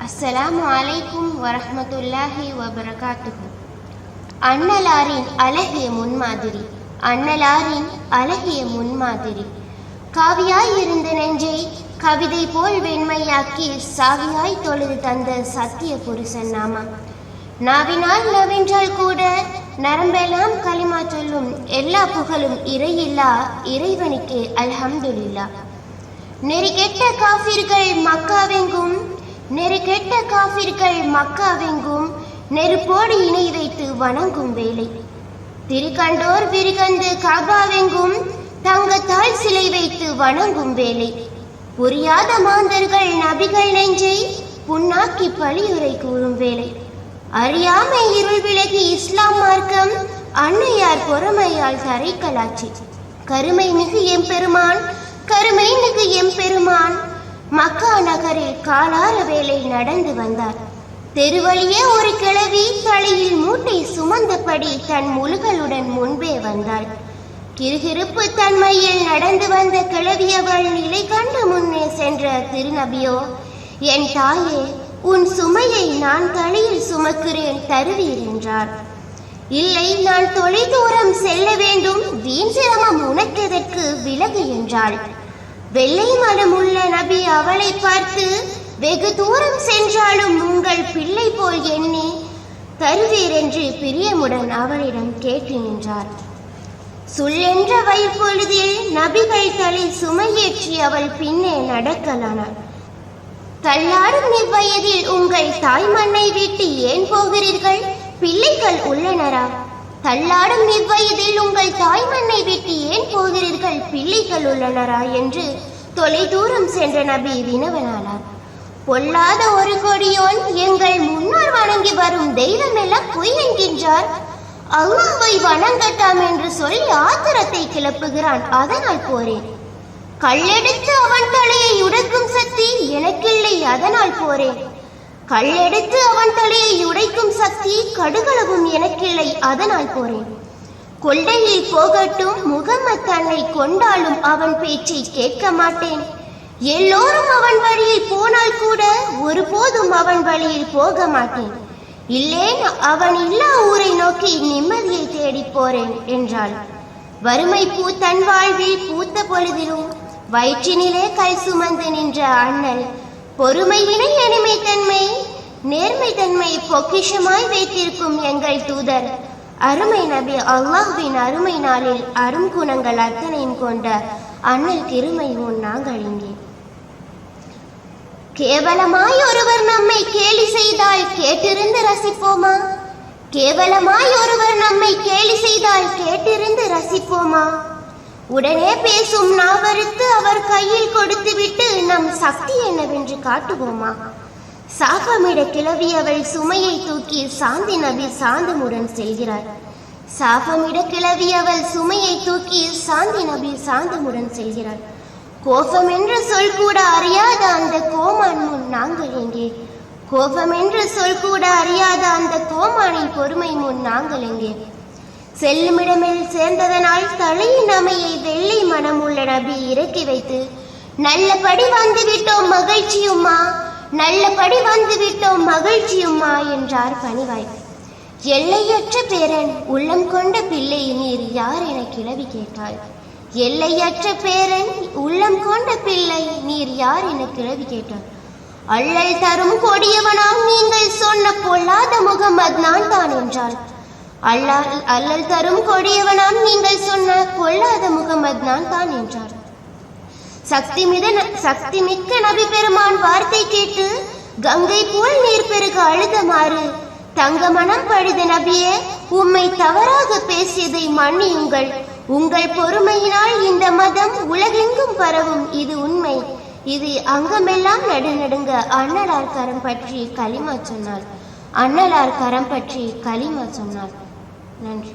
அஸ்ஸலாமு அலைக்கும் வரஹ்மத்துல்லாஹி வபரகாத்துஹு அண்ணலாரின் அழகிய முன்மாதிரி அண்ணலாரின் அழகிய முன்மாதிரி காவியாய் இருந்த நெஞ்சை கவிதை போல் வெண்மையாக்கி சாவியாய் தொழுது தந்த சத்திய புருஷன் நாமா நாவினால் நவென்றால் கூட நரம்பெல்லாம் களிமா சொல்லும் எல்லா புகழும் இறையில்லா இறைவனுக்கே அல்ஹம்துல்லா நெறிகெட்ட காஃபிர்கள் மக்காவெங்கும் நெருக்கெட்ட காஃபிர்கள் மக்காவெங்கும் நெருப்போடு இணை வைத்து வணங்கும் வேலை. திருக்கண்டோர் விரிகந்து காபாவெங்கும் தங்கத்தால் சிலை வைத்து வணங்கும் வேலை. புரியாத மாந்தர்கள் நபிகள் நெஞ்சை புண்ணாக்கி பழியுரை கூறும் வேலை. அறியாமை இருள் விலகி இஸ்லாம் மார்க்கம் அன்னையார் பொறுமையால் தரைக்கலாச்சி. கருமை மிகு எம்பெருமான் கருமை மிகு எம்பெருமான் மக்கா நகரில் காலார வேலை நடந்து வந்தார். தெருவழியே ஒரு கிழவி தலையில் மூட்டை சுமந்தபடி தன் முழுகளுடன் முன்பே வந்தாள். கிருகிருப்பு தன்மையில் நடந்து வந்த கிழவியவள் நிலை கண்டு முன்னே சென்ற திருநபியோ என் தாயே உன் சுமையை நான் தலையில் சுமக்கிறேன் தருவீர் என்றார். இல்லை நான் தொலைதூரம் செல்ல வேண்டும் வீண் சிரமம் உனக்கெதற்கு விலகு என்றாள். வெள்ளை மனமுள்ள நபி அவளை பார்த்து வெகு தூரம் சென்றாலும் உங்கள் பிள்ளை போல் எண்ணி தருவீர் என்று பிரியமுடன் அவளிடம் கேட்டு நின்றார். சுள்ளென்ற வயிற்பொழுதில் நபிகள் தலை சுமையேற்றி அவள் பின்னே நடக்கலானாள் தள்ளாடும் இவ்வயதில் உங்கள் தாய் மண்ணை விட்டு ஏன் போகிறீர்கள்? பிள்ளைகள் உள்ளனரா? தள்ளாடும் இவ்வயதில் உங்கள் தாய் மண்ணை விட்டு ஏன் போகிறீர்கள்? பிள்ளைகள் உள்ளனரா? என்று தொலைதூரம் சென்ற நபி வினவனானார். பொல்லாத ஒரு கொடியோன் எங்கள் முன்னோர் வணங்கி வரும் தெய்வம் எல்லாம் பொய் என்கின்றார். அல்லாவை வணங்கட்டாம் என்று சொல்லி ஆத்திரத்தை கிளப்புகிறான். அதனால் போறேன் கல்லெடுத்து அவன் தலையை உடைக்கும் சக்தி எனக்கில்லை. அதனால் போறேன் கல்லெடுத்து அவன் தலையை உடைக்கும் சக்தி கடுகளவும் எனக்கில்லை. அதனால் போறேன் கொள்ளையில் போகட்டும் முகமத் தன்னை கொண்டாலும் அவன் பேச்சை கேட்க மாட்டேன். எல்லோரும் அவன் வழியில் போனால் கூட ஒருபோதும் அவன் வழியில் போக மாட்டேன். இல்லேன் அவன் இல்லா ஊரை நோக்கி நிம்மதியை தேடி போறேன் என்றாள். வறுமை பூ தன் வாழ்வில் பூத்த பொழுதிலும் வயிற்றினிலே கல் சுமந்து நின்ற அண்ணல் பொறுமையினை எளிமை தன்மை நேர்மை தன்மை பொக்கிஷமாய் வைத்திருக்கும் எங்கள் தூதர். அருமை நபி அல்லாஹுவின் அருமை நாளில் அரும் குணங்கள் அத்தனையும் கொண்ட அண்ணல் திருமை உன் நாங்கள் கேவலமாய் ஒருவர் நம்மை கேலி செய்தால் கேட்டிருந்து ரசிப்போமா? கேவலமாய் ஒருவர் நம்மை கேலி செய்தால் கேட்டிருந்து ரசிப்போமா? உடனே பேசும் நாவறுத்து அவர் கையில் கொடுத்துவிட்டு நம் சக்தி என்னவென்று காட்டுவோமா? சாபமிட கிளவி அவள் சுமையை தூக்கி சாந்தி நபி சாந்தமுடன் செல்கிறார். சாபமிட கிளவி அவள் சுமையை தூக்கி சாந்தி நபி சாந்தமுடன் செல்கிறார். கோபம் என்ற சொல் கூட அறியாத அந்த கோமான் முன் நாங்கள் எங்கே? கோபம் என்ற சொல் கூட அறியாத அந்த கோமானின் பொறுமை முன் நாங்கள் எங்கே? செல்லுமிடமில் சேர்ந்ததனால் தலையின் அமையை வெள்ளை மனமுள்ள நபி இறக்கி வைத்து நல்லபடி வந்துவிட்டோம் மகிழ்ச்சியுமா மகிழ்ச்சியும்மா. நல்லபடி வந்துவிட்டோம் மகிழ்ச்சியும்மா என்றார் பணிவாய் எல்லையற்ற பேரன் உள்ளம் கொண்ட பிள்ளை நீர் யார் என கிளவி கேட்டாள். எல்லையற்ற பேரன் உள்ளம் கொண்ட பிள்ளை நீர் யார் என கிளவி கேட்டாள். அள்ளல் தரும் கொடியவனாம் நீங்கள் சொன்ன பொல்லாத முகமது நான் தான் என்றாள். அல்லால் அல்லல் தரும் கொடியவனாம் நீங்கள் சொன்ன பொல்லாத முகமது நான் தான் என்றார். சக்தி மித சக்தி மிக்க நபி பெருமான் வார்த்தை கேட்டு கங்கை போல் நீர் பெருக அழுதமாறு தங்க மனம் பழுத நபியே உம்மை தவறாக பேசியதை மன்னியுங்கள். உங்கள் பொறுமையினால் இந்த மதம் உலகெங்கும் பரவும் இது உண்மை. இது அங்கமெல்லாம் நடுநடுங்க அண்ணலார் கரம் பற்றி களிமா சொன்னாள். அண்ணலார் கரம் பற்றி களிமா சொன்னாள். நன்றி.